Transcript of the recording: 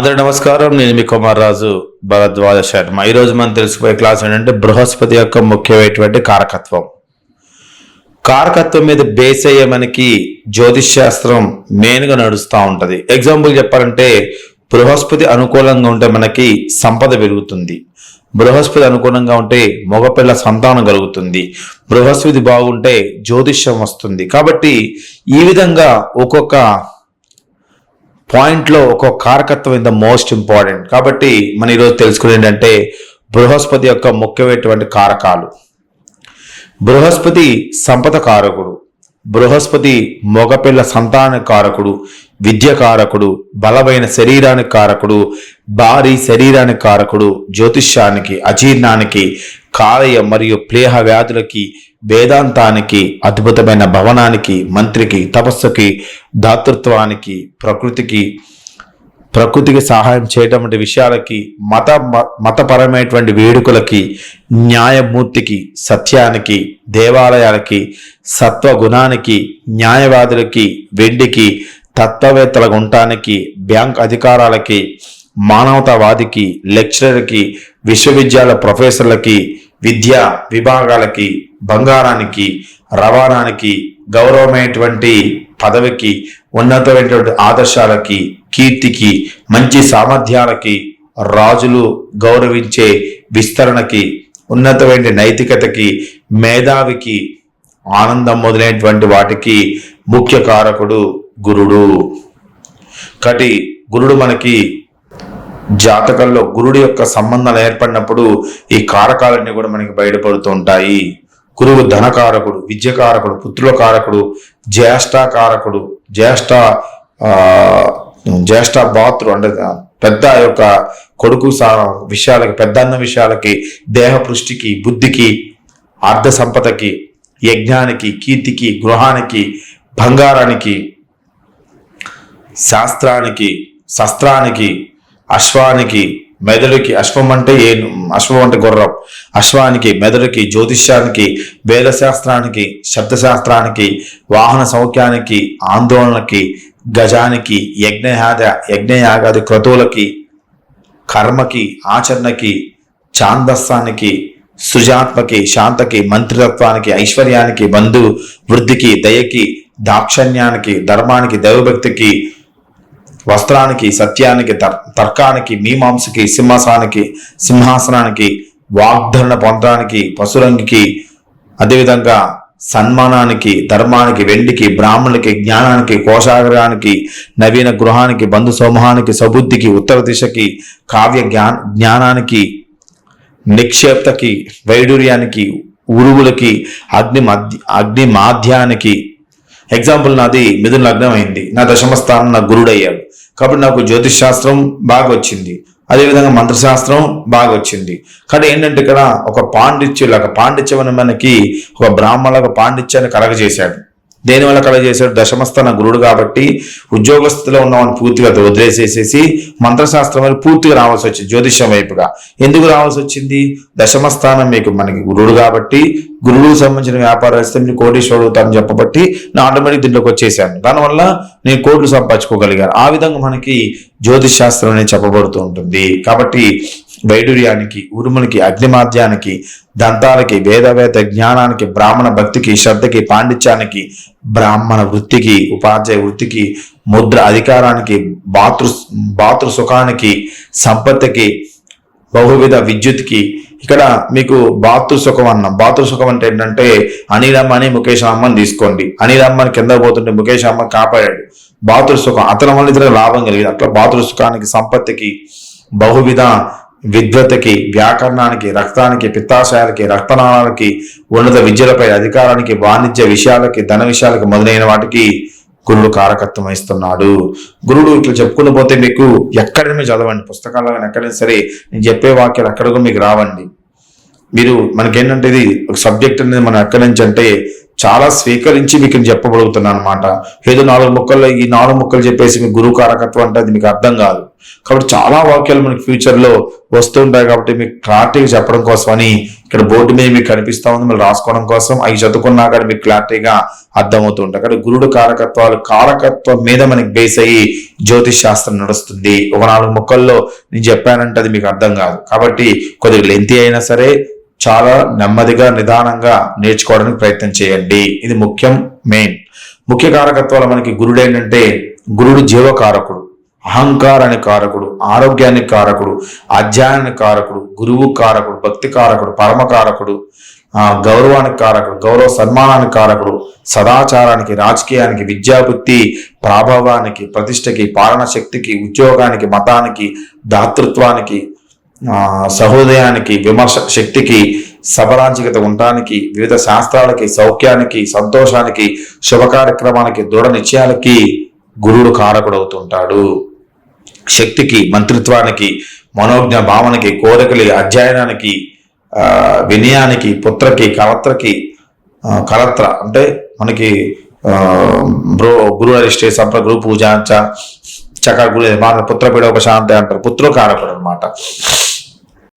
అందరూ నమస్కారం. నేను మీ కుమార్ రాజు భరద్వాజ శర్మ. ఈ రోజు మనం తెలుసుకునే క్లాస్ ఏంటంటే బృహస్పతి యొక్క ముఖ్యమైనటువంటి కారకత్వం. కారకత్వం మీద బేస్ అయ్యే మనకి జ్యోతిష్ శాస్త్రం మెయిన్గా నడుస్తూ ఉంటుంది. ఎగ్జాంపుల్ చెప్పాలంటే బృహస్పతి అనుకూలంగా ఉంటే మనకి సంపద పెరుగుతుంది. బృహస్పతి అనుకూలంగా ఉంటే మగపిల్ల సంతానం కలుగుతుంది. బృహస్పతి బాగుంటే జ్యోతిష్యం వస్తుంది. కాబట్టి ఈ విధంగా ఒక్కొక్క పాయింట్లో ఒక్కొక్క కారకత్వం ఇన్ ద మోస్ట్ ఇంపార్టెంట్ కాబట్టి మనం ఈరోజు తెలుసుకునేది ఏంటంటే బృహస్పతి యొక్క ముఖ్యమైనటువంటి కారకాలు. బృహస్పతి సంపద కారకుడు బృహస్పతి మగపిల్ల సంతాన కారకుడు విద్య కారకుడు బలమైన శరీరానికి కారకుడు భారీ శరీరానికి కారకుడు జ్యోతిష్యానికి అజీర్ణానికి కాలయ మరియు ప్లేహ వ్యాధులకి వేదాంతానికి అద్భుతమైన భవనానికి మంత్రికి తపస్సుకి దాతృత్వానికి ప్రకృతికి ప్రకృతికి సహాయం చేయటం వంటి విషయాలకి మత మతపరమైనటువంటి వేడుకలకి న్యాయమూర్తికి సత్యానికి దేవాలయాలకి సత్వగుణానికి న్యాయవాదులకి వెండికి తత్వవేత్తల గుంటానికి బ్యాంక్ అధికారాలకి మానవతావాదికి లెక్చరర్కి విశ్వవిద్యాలయ ప్రొఫెసర్లకి విద్యా విభాగాలకి బంగారానికి రవాణానికి గౌరవమైనటువంటి పదవికి ఉన్నతమైనటువంటి ఆదర్శాలకి కీర్తికి మంచి సామర్థ్యాలకి రాజులు గౌరవించే విస్తరణకి ఉన్నతమైన నైతికతకి మేధావికి ఆనందం మొదలైనటువంటి వాటికి ముఖ్య కారకుడు గురుడు. కటి గురుడు మనకి జాతకంలో గురుడు యొక్క సంబంధాలు ఏర్పడినప్పుడు ఈ కారకాలన్నీ కూడా మనకి బయటపడుతూ ఉంటాయి. గురువు ధనకారకుడు విద్యకారకుడు పుత్రుల కారకుడు జ్యేష్ఠకారకుడు జ్యేష్ఠ జ్యేష్ఠ బాతులు అంటే పెద్ద యొక్క కొడుకు సా విషయాలకి పెద్దన్న విషయాలకి దేహ పృష్టికి బుద్ధికి అర్ధ సంపదకి యజ్ఞానికి కీర్తికి గృహానికి బంగారానికి శాస్త్రానికి శస్త్రానికి అశ్వానికి మెదడుకి అశ్వం అంటే ఏ అశ్వం అంటే గుర్రం. అశ్వానికి మెదడుకి జ్యోతిష్యానికి వేదశాస్త్రానికి శబ్దశాస్త్రానికి వాహన సౌఖ్యానికి ఆందోళనకి గజానికి యజ్ఞయాగ యజ్ఞయాగాది క్రతువులకి కర్మకి ఆచరణకి ఛాందస్సానికి సృజాత్మకి శాంతకి మంత్రితత్వానికి ఐశ్వర్యానికి బంధు వృద్ధికి దయకి దాక్షణ్యానికి ధర్మానికి దైవభక్తికి వస్త్రానికి సత్యానికి తర్- తర్కానికి మీమాంసకి సింహాసనానికి సింహాసనానికి వాగ్ధరణ పొందడానికి పశురంగికి అదేవిధంగా సన్మానానికి ధర్మానికి వెండికి బ్రాహ్మణులకి జ్ఞానానికి కోశాగ్రహానికి నవీన గృహానికి బంధు సమూహానికి సబుద్ధికి ఉత్తర దిశకి కావ్య జ్ఞా జ్ఞానానికి నిక్షేప్తకి వైడూర్యానికి ఉరువులకి అగ్ని మధ్య అగ్ని మాధ్యానికి. ఎగ్జాంపుల్ నాది మిథున లగ్నం అయింది. నా దశమ స్థానం నా గురుడయ్యాడు. కాబట్టి నాకు జ్యోతిష్ శాస్త్రం బాగా వచ్చింది అదేవిధంగా మంత్రశాస్త్రం బాగా వచ్చింది కానీ ఏంటంటే ఇక్కడ ఒక పాండిత్యులు ఒక పాండిత్యం మనకి ఒక బ్రాహ్మణులకు పాండిత్యాన్ని కలగజేశాడు. దేనివల్ల కలగజేశాడు? దశమస్థాన గురుడు కాబట్టి ఉద్యోగస్తులో ఉన్నవాడిని పూర్తిగా వదిలేసేసేసి మంత్రశాస్త్రం వైపు పూర్తిగా రావాల్సి వచ్చింది జ్యోతిషం వైపుగా. ఎందుకు రావాల్సి వచ్చింది? దశమస్థానం మీకు మనకి గురుడు కాబట్టి గురువుకు సంబంధించిన వ్యాపారాలు ఇస్తే మీరు కోటీశ్వరుడు అవుతారని చెప్పబట్టి నా ఆటోమేటిక్ దీంట్లోకి వచ్చేసాను. దానివల్ల నేను కోట్లు సంపాదించుకోగలిగాను. ఆ విధంగా మనకి జ్యోతిష్ శాస్త్రం అనేది చెప్పబడుతూ ఉంటుంది. కాబట్టి వైడూర్యానికి ఉరుములకి అగ్నిమాధ్యానికి దంతాలకి వేదవేద జ్ఞానానికి బ్రాహ్మణ భక్తికి శ్రద్ధకి పాండిత్యానికి బ్రాహ్మణ వృత్తికి ఉపాధ్యాయ వృత్తికి ముద్ర అధికారానికి బాతృ బాతృ సుఖానికి సంపత్తికి బహువిధ విద్యుత్కి ఇక్కడ మీకు బాతు సుఖం అన్నాం. బాతు సుఖం అంటే ఏంటంటే అనిలమ్మ అని ముఖేష్ అమ్మని తీసుకోండి. అనిలమ్మని కింద పోతుంటే ముఖేష్ అమ్మ కాపాడాడు. బాతృ సుఖం అతని వల్ల ఇతర లాభం కలిగింది. అట్లా బాతృ సుఖానికి సంపత్తికి బహువిధ విద్వతకి వ్యాకరణానికి రక్తానికి పిత్తాశయాలకి రక్తనాళాలకి ఉన్నత విద్యలపై అధికారానికి వాణిజ్య విషయాలకి ధన విషయాలకి మొదలైన వాటికి గురుడు కారకత్వం ఇస్తున్నాడు గురుడు ఇట్లా చెప్పుకుంటూ పోతే మీకు ఎక్కడైనా చదవండి. పుస్తకాల్లో కానీ ఎక్కడైనా సరే నేను చెప్పే వాక్యాలు ఎక్కడికో మీకు రావండి. మీరు మనకేంటంటే ఇది ఒక సబ్జెక్ట్ అనేది మనం ఎక్కడి నుంచి అంటే చాలా స్వీకరించి మీకు చెప్పబడుగుతున్నాను అనమాట ఏదో నాలుగు ముక్కల్లో ఈ నాలుగు ముక్కలు చెప్పేసి మీకు గురువు కారకత్వం అంటే అది మీకు అర్థం కాదు. కాబట్టి చాలా వాక్యాలు మనకి ఫ్యూచర్లో వస్తుంటాయి కాబట్టి మీకు క్లారిటీగా చెప్పడం కోసమని ఇక్కడ బోర్డు మీద మీకు కనిపిస్తా ఉంది. మీరు రాసుకోవడం కోసం అవి చదువుకున్నా కానీ మీకు క్లారిటీగా అర్థమవుతుంటాయి. అక్కడ గురుడు కారకత్వాలు కారకత్వం మీద మనకి బేస్ అయ్యి జ్యోతిష్ శాస్త్రం నడుస్తుంది. ఒక నాలుగు ముక్కల్లో నేను చెప్పానంటే అది మీకు అర్థం కాదు. కాబట్టి కొద్దిగా లెంతి అయినా సరే చాలా నెమ్మదిగా నిదానంగా నేర్చుకోవడానికి ప్రయత్నం చేయండి. ఇది ముఖ్యం మెయిన్. ముఖ్య కారకత్వాలు మనకి గురుడు ఏంటంటే గురుడు జీవకారకుడు అహంకారానికి కారకుడు ఆరోగ్యానికి కారకుడు అధ్యయనానికి కారకుడు గురువు కారకుడు భక్తి కారకుడు పరమ కారకుడు గౌరవానికి కారకుడు గౌరవ సన్మానానికి కారకుడు సదాచారానికి రాజకీయానికి విద్యాబుద్ధి ప్రాభవానికి ప్రతిష్టకి పాలన శక్తికి ఉద్యోగానికి మతానికి దాతృత్వానికి సహోదయానికి విమర్శ శక్తికి సబరాంచికత ఉండటానికి వివిధ శాస్త్రాలకి సౌఖ్యానికి సంతోషానికి శుభ కార్యక్రమానికి దృఢ నిశ్చయాలకి గురుడు కారకుడవుతుంటాడు. శక్తికి మంత్రిత్వానికి మనోజ్ఞ భావనకి కోరికలి అధ్యయనానికి వినయానికి పుత్రకి కలత్రకి కలత్ర అంటే మనకి బ్రో గురు అరిష్టే సంప్ర గురు పూజ చ చక గురు మన పుత్ర పీడోపశాంతి అంటారు పుత్రకారకుడు అనమాట